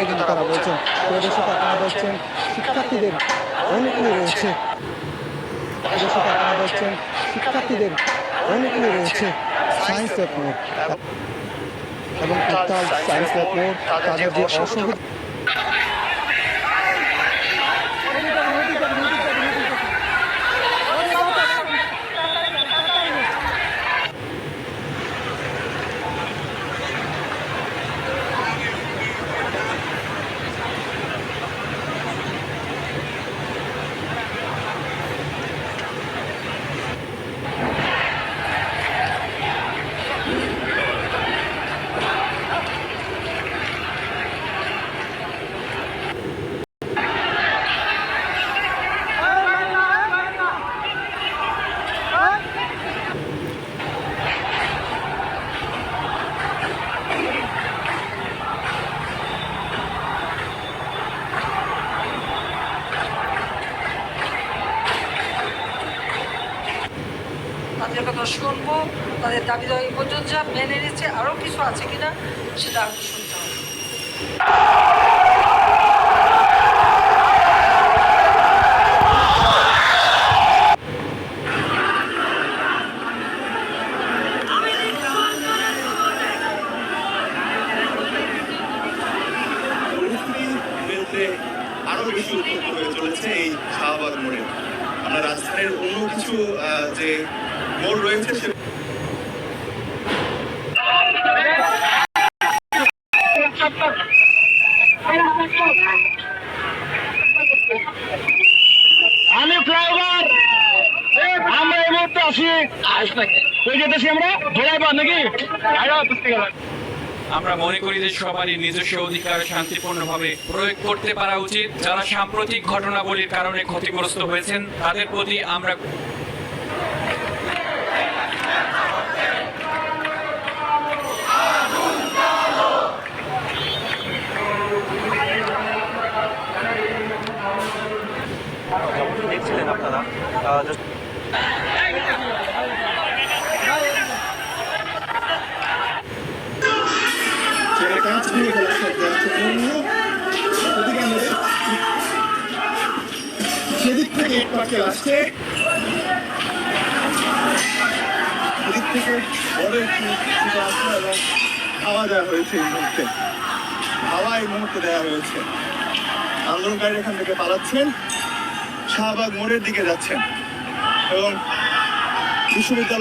এমনটাই কিন্তু তারা বলছেন প্রদর্শক আপনারা দেখছেন শিক্ষার্থীদের অনেকগুলি রয়েছে। প্রদর্শক আপনারা দেখছেন শিক্ষার্থীদের অনেকগুলি রয়েছে সায়েন্স ল্যাব এবং সায়েন্স ল্যাব তাদের যে অসংখ্য তাদের কথা শুনব, তাদের দাবি দাবি পর্যন্ত যা মেনে নিচ্ছে আরও কিছু আছে কিনা সেটা আরও শুনতে হবে। পরিস্থিতির বিরুদ্ধে আরও বেশি উত্তপ্ত চলেছে এই শাহবাগ মোড়ে। আমরা রাজধানীর অন্য কিছু যে মোড় রয়েছে সে আমি ফ্লাইওভার। আমরা এই মুহূর্তে আসি কই যেতেছি আমরা? ধরাইবার নাকি? আমরা মনে করি যে সবারই নিজস্ব অধিকার শান্তিপূর্ণভাবে প্রয়োগ করতে পারা উচিত। যারা সাম্প্রতিক ঘটনাবলীর কারণে ক্ষতিগ্রস্ত হয়েছেন তাদের প্রতি আমরা আমাদের সেদিক থেকে এক এদিক থেকে বড় একটি এবং হাওয়া দেওয়া হয়েছে এই মুহূর্তে হাওয়া এই মুহূর্তে দেওয়া হয়েছে আন্দোলনকারী এখান থেকে পালাচ্ছেন শাহবাগ মোড়ের দিকে যাচ্ছেন। এবং বিশ্ববিদ্যালয়